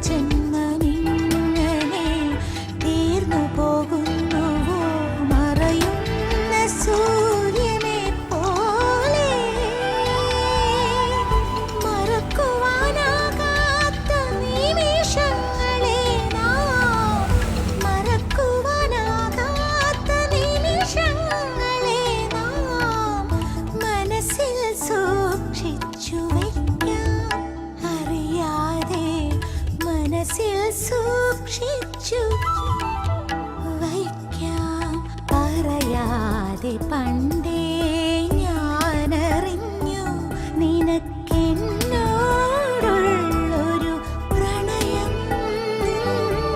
attention. സൂക്ഷിച്ചു. വയ്ക്കാം പറയാതെ പണ്ട്